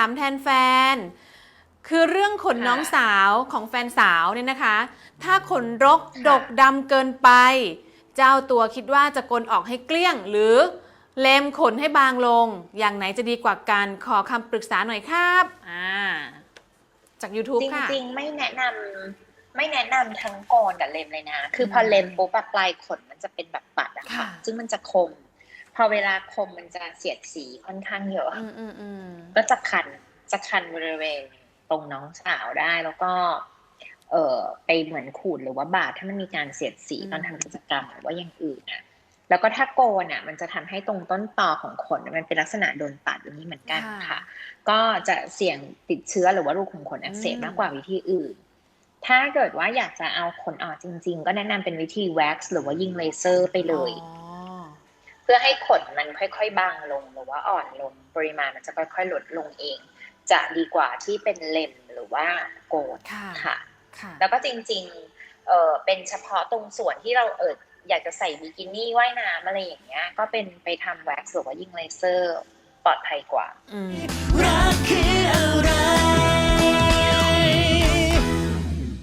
ามแทนแฟน คือเรื่องขนค่ะน้องสาวของแฟนสาวเนี่ยนะคะ ถ้าขนรกค่ะดกดำเกินไป เจ้าตัวคิดว่าจะโกนออกให้เกลี้ยง หรือเล็มขนให้บางลง อย่างไหนจะดีกว่ากันขอคำปรึกษาหน่อยครับอ่าจาก YouTube จค่ะริง ๆ ไม่แนะนำไม่แนะนำทั้งโกนกับเล็มเลยนะ คือพอเล็มปุ๊บอะปลายขนมันจะเป็นแบบปัดอะค่ะค่ะซึ่งมันจะคมพ อเวลาคมมันจะเสียดสีค่อนข้างเยอะอืมอืมอืมก็จะคันจะคันบริเวณตรงน้องสาวได้แล้วก็ เอ่อไปเหมือนขูดหรือว่าบาดถ้ามันมีการเสียดสีอืมตอนทำกิจกรรมหรือว่าอย่างอื่นนะแล้วก็ถ้าโกนอะ มันจะทำให้ตรงต้นตอของขนมันเป็นลักษณะโดนตัดอย่างนี้เหมือนกันค่ะ ก็จะเสี่ยงติดเชื้อหรือว่ารูขุมขนอักเสบมากกว่าวิธีอื่น ถ้าเกิดว่าอยากจะเอาขนออกจริง ๆ ก็แนะนำเป็นวิธีแว็กซ์หรือว่ายิงเลเซอร์ไปเลยอ๋อเพื่อให้ขนมันค่อยๆบางลงหรือว่าอ่อนลงปริมาณมันจะค่อยๆลดลงเอง จะดีกว่าที่เป็นเลมหรือว่าโกนค่ะค่ะค่ะ แล้วก็จริงๆเออเป็นเฉพาะตรงส่วนที่เราเอออยากจะใส่บิกินี่ว่ายน้ำอะไรอย่างเงี้ย ก็เป็นไปทำแว็กซ์หรือว่ายิงเลเซอร์ปลอดภัยกว่า